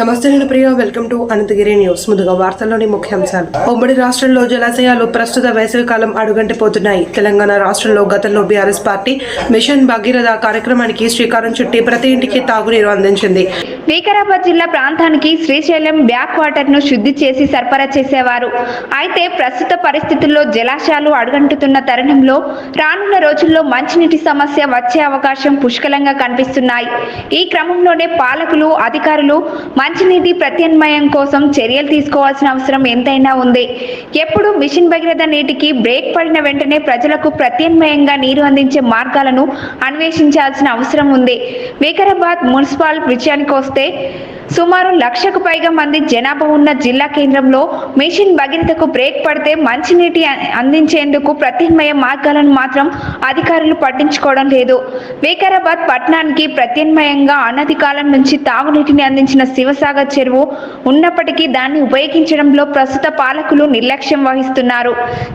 నమస్తే నేను Priya. Welcome to Ananthagiri news ముందుగా వార్తల్లోని ముఖ్యాంశాలు. ఉమ్మడి రాష్ట్రంలో జలాశయాలు ప్రస్తుత వేసవి కాలం అడుగంటిపోతున్నాయి. తెలంగాణ రాష్ట్రంలో గతంలో బీఆర్ఎస్ పార్టీ మిషన్ భగీరథ కార్యక్రమానికి శ్రీకారం చుట్టి ప్రతి ఇంటికి తాగునీరు అందించింది. వికారాబాద్ జిల్లా ప్రాంతానికి శ్రీశైలం బ్యాక్ వాటర్ను శుద్ధి చేసి సరఫరా చేసేవారు. అయితే ప్రస్తుత పరిస్థితుల్లో జలాశయాలు అడుగంటుతున్న తరుణంలో రానున్న రోజుల్లో మంచినీటి సమస్య వచ్చే అవకాశం పుష్కలంగా కనిపిస్తున్నాయి. ఈ క్రమంలోనే పాలకులు అధికారులు మంచినీటి ప్రత్యామ్నాయం కోసం చర్యలు తీసుకోవాల్సిన అవసరం ఎంతైనా ఉంది. ఎప్పుడు మిషన్ భగీరథ నీటికి బ్రేక్ పడిన వెంటనే ప్రజలకు ప్రత్యామ్నాయంగా నీరు అందించే మార్గాలను అన్వేషించాల్సిన అవసరం ఉంది. వికారాబాద్ మున్సిపల్ విషయానికి వస్తే సుమారు లక్షకు పైగా మంది జనాభా ఉన్న జిల్లా కేంద్రంలో మిషన్ భగీరథకు బ్రేక్ పడితే మంచినీటి అందించేందుకు ప్రత్యామ్నాయ మార్గాలను మాత్రం అధికారులు పట్టించుకోవడం లేదు. వికారాబాద్ పట్టణానికి ప్రత్యామ్నాయంగా అనతి కాలం నుంచి తాగునీటిని అందించిన శివసాగర్ చెరువు ఉన్నప్పటికీ దాన్ని ఉపయోగించడంలో ప్రస్తుత పాలకులు నిర్లక్ష్యం వహిస్తున్నారు.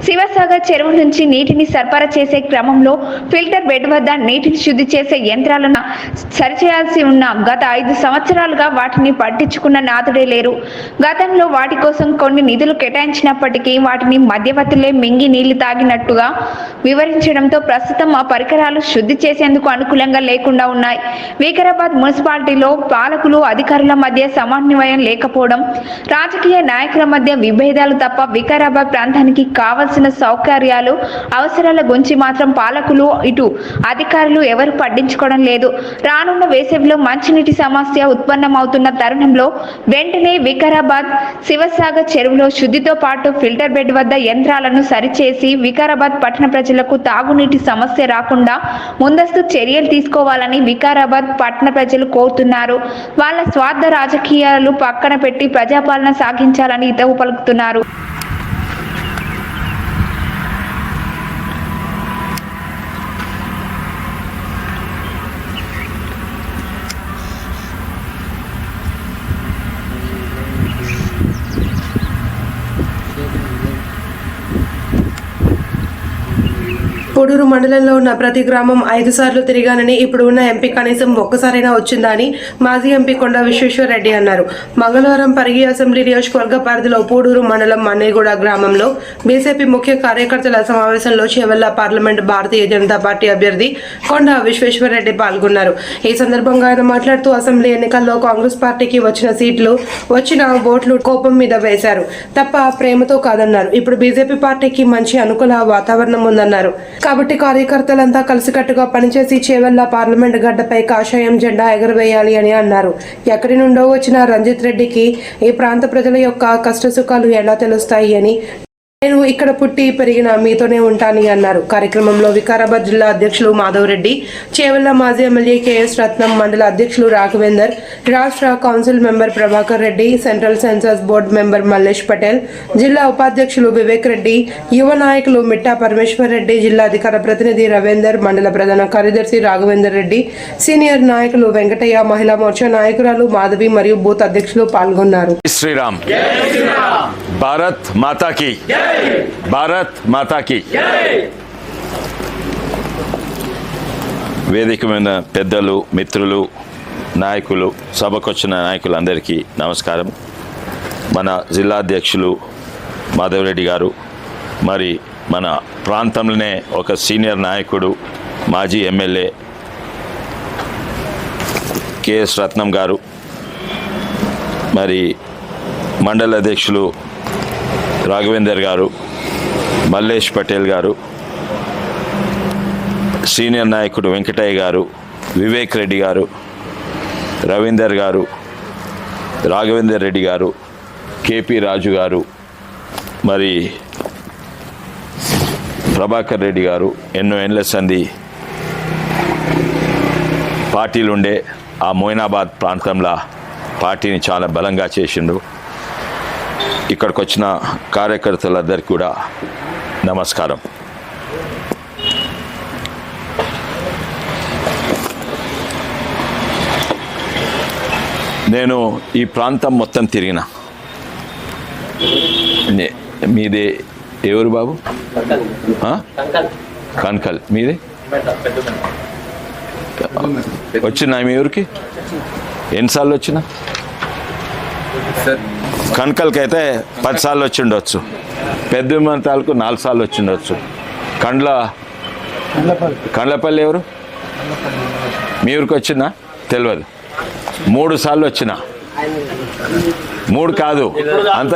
శివసాగర్ చెరువు నుంచి నీటిని సరఫరా చేసే క్రమంలో ఫిల్టర్ బెడ్ వద్ద నీటిని శుద్ధి చేసే యంత్రాలను సరిచేయాల్సి ఉన్న గత ఐదు సంవత్సరాలుగా వాటిని పట్టించుకున్న నాథుడే లేరు. గతంలో వాటి కోసం కొన్ని నిధులు కేటాయించినప్పటికీ వాటిని మధ్యవర్తులే మింగి నీళ్ళు తాగినట్టుగా వివరించడంతో ప్రస్తుతం ఆ పరికరాలు శుద్ధి చేసేందుకు అనుకూలంగా లేకుండా ఉన్నాయి. వికారాబాద్ మున్సిపాలిటీలో పాలకులు అధికారుల మధ్య సమన్వయం లేకపోవడం రాజకీయ నాయకుల మధ్య విభేదాలు తప్ప వికారాబాద్ ప్రాంతానికి కావలసిన సౌకర్యాలు అవసరాల గురించి మాత్రం పాలకులు ఇటు అధికారులు ఎవరు పట్టించుకోవడం లేదు. రానున్న వేసవిలో మంచినీటి సమస్య ఉత్పన్నమవుతున్న తరుణంలో వెంటనే వికారాబాద్ శివసాగర్ చెరువులో శుద్ధితో పాటు ఫిల్టర్ బెడ్ వద్ద యంత్రాలను సరిచేసి వికారాబాద్ పట్టణ ప్రజలకు తాగునీటి సమస్య రాకుండా ముందస్తు చర్యలు తీసుకోవాలని వికారాబాద్ పట్టణ ప్రజలు కోరుతున్నారు. వాళ్ళ స్వార్థ రాజకీయాలు పక్కన పెట్టి ప్రజాపాలన సాగించాలని ఇతవు పలుకుతున్నారు. పొడూరు మండలంలో ఉన్న ప్రతి గ్రామం ఐదు సార్లు తిరిగానని ఇప్పుడు ఉన్న ఎంపీ కనీసం ఒక్కసారైనా వచ్చిందా అని మాజీ ఎంపీ కొండ విశ్వేశ్వర రెడ్డి అన్నారు. మంగళవారం పరిగి అసెంబ్లీ నియోజకవర్గ పరిధిలో పూడూరు మండలం మన్నేగూడ గ్రామంలో బీజేపీ ముఖ్య కార్యకర్తల సమావేశంలో చేవెళ్ళ పార్లమెంట్ భారతీయ జనతా పార్టీ అభ్యర్థి కొండ విశ్వేశ్వర రెడ్డి పాల్గొన్నారు. ఈ సందర్భంగా ఆయన మాట్లాడుతూ అసెంబ్లీ ఎన్నికల్లో కాంగ్రెస్ పార్టీకి వచ్చిన సీట్లు వచ్చిన ఓట్లు కోపం మీద వేశారు. తప్ప ప్రేమతో కాదన్నారు. ఇప్పుడు బీజేపీ పార్టీకి మంచి అనుకూల వాతావరణం ఉందన్నారు. కాబట్టి కార్యకర్తలంతా కలిసికట్టుగా పనిచేసి చేవెళ్ళ పార్లమెంట్ గడ్డపై కాషాయం జెండా ఎగరవేయాలి అని అన్నారు. ఎక్కడి నుండో వచ్చిన రంజిత్ రెడ్డికి ఈ ప్రాంత ప్రజల యొక్క కష్టసుఖాలు ఎలా తెలుస్తాయి అని నేను ఇక్కడ పుట్టి పెరిగిన మీతోనే ఉంటానని అన్నారు. కార్యక్రమంలో వికారాబాద్ జిల్లా అధ్యక్షులు మాధవరెడ్డి చేవెళ్ళ మాజీ ఎమ్మెల్యే కెఎస్ రత్నం మండల అధ్యక్షులు రాఘవేందర్ రాష్ట్ర council member Prabhakar Reddy central census board member Malesh Patel జిల్లా ఉపాధ్యక్షులు వివేక్ రెడ్డి యువ నాయకులు మిట్టా పరమేశ్వర్ రెడ్డి జిల్లా అధికార ప్రతినిధి రవీందర్ మండల ప్రధాన కార్యదర్శి రాఘవేందర్ రెడ్డి సీనియర్ నాయకులు వెంకటయ్య మహిళా మోర్చా నాయకురాలు మాధవి మరియు బూత్ అధ్యక్షులు పాల్గొన్నారు. శ్రీరామ్. భారత్ మాతా की భారత్ మాతా की వేదికమైన పెద్దలు మిత్రులు నాయకులు సభకొచ్చిన నాయకులందరికీ నమస్కారం. మన జిల్లా అధ్యక్షులు మాధవరెడ్డి గారు మరి మన ప్రాంతంలోనే ఒక సీనియర్ నాయకుడు మాజీ ఎమ్మెల్యే కెఎస్ రత్నం గారు మరి మండల అధ్యక్షులు రాఘవేందర్ గారు మల్లేష్ పటేల్ గారు సీనియర్ నాయకుడు వెంకటయ్య గారు వివేక్ రెడ్డి గారు రవీందర్ గారు రాఘవేందర్ రెడ్డి గారు కేపీ రాజు గారు మరి ప్రభాకర్ రెడ్డి గారు ఎన్నో ఏండ్ల సంది పార్టీలుండే. ఆ మోయినాబాద్ ప్రాంతంలో పార్టీని చాలా బలంగా చేసిండు ఇక్కడికి వచ్చిన కార్యకర్తలందరికీ కూడా నమస్కారం. నేను ఈ ప్రాంతం మొత్తం తిరిగిన. మీది ఎవరు బాబు? కన్కల్ మీది? వచ్చినా మీ ఊరికి? ఎన్నిసార్లు వచ్చినా? సార్ కణకలకైతే పది సార్లు వచ్చి ఉండొచ్చు పెద్ద విమానాలకు నాలుగు సార్లు వచ్చి ఉండొచ్చు కండ్ల కండ్లపల్లి. ఎవరు? మీ ఊరికి వచ్చిందా? తెలియదు మూడు సార్లు వచ్చిన. మూడు కాదు. అంత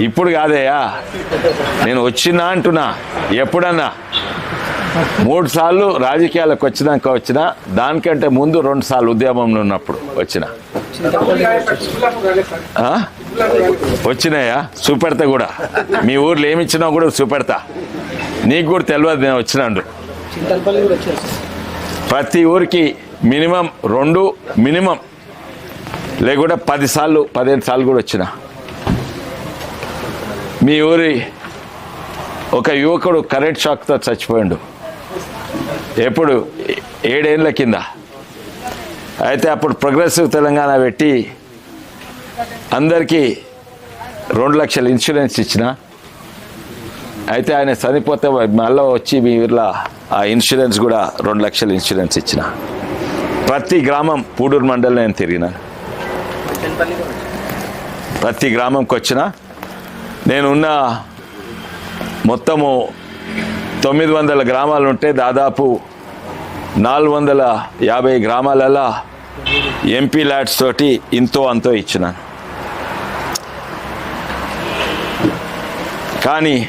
ఇప్పుడు కాదయ్యా. నేను వచ్చినా అంటున్నా. ఎప్పుడన్నా. మూడు సార్లు రాజకీయాలకు వచ్చినాక వచ్చిన దానికంటే ముందు రెండు సార్లు ఉద్యమంలో ఉన్నప్పుడు వచ్చిన. వచ్చినాయా? చూపెడతా కూడా. మీ ఊర్లో ఏమి ఇచ్చినా కూడా చూపెడతా నీకు కూడా తెలియదు నేను వచ్చినాడు. ప్రతి ఊరికి మినిమం రెండు మినిమం లేకుండా పది సార్లు పదిహేను సార్లు కూడా వచ్చిన. మీ ఊరి ఒక యువకుడు కరెంట్ షాక్తో చచ్చిపోయాడు. ఎప్పుడు? ఏడేళ్ళ కింద. అయితే అప్పుడు ప్రోగ్రెసివ్ తెలంగాణ పెట్టి అందరికీ రెండు లక్షల ఇన్సూరెన్స్ ఇచ్చిన. అయితే ఆయన చనిపోతే మళ్ళీ వచ్చి మీ ఊర్లో ఆ ఇన్సూరెన్స్ కూడా రెండు లక్షల ఇన్సూరెన్స్ ఇచ్చిన. ప్రతి గ్రామం పూడూరు మండలం నేను తిరిగినాను ప్రతి గ్రామంకి వచ్చిన. నేనున్న మొత్తము తొమ్మిది వందల గ్రామాలు ఉంటే దాదాపు నాలుగు వందల యాభై గ్రామాలలో ఎంపీ ల్యాడ్స్ తోటి ఇంతో అంతో ఇచ్చినాను. కానీ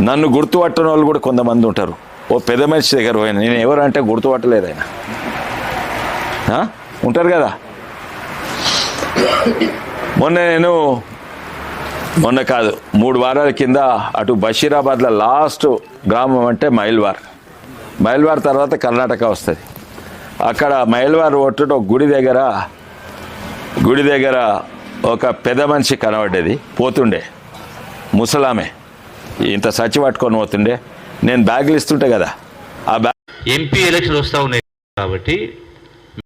నన్ను గుర్తుపట్టని వాళ్ళు కూడా కొంతమంది ఉంటారు. ఓ పెద్ద మనిషి దగ్గర పోయిన. నేను ఎవరంటే గుర్తుపట్టలేదు ఆయన. ఉంటారు కదా? మొన్న నేను మొన్న కాదు మూడు వారాల కింద అటు బషీరాబాద్లో లాస్ట్ గ్రామం అంటే మైల్వార్. మైల్వార్ తర్వాత కర్ణాటక వస్తుంది. అక్కడ మైల్వార్ ఒట్టు ఒక గుడి దగ్గర గుడి దగ్గర ఒక పెద్ద మనిషి కనబడ్డది పోతుండే. ముసలామే. ఇంత సచి పట్టుకొని పోతుండే. నేను బ్యాగులు ఇస్తుంటే కదా ఆ బ్యాగ్ ఎంపీ ఎలక్షన్ వస్తూ ఉన్నాయి కాబట్టి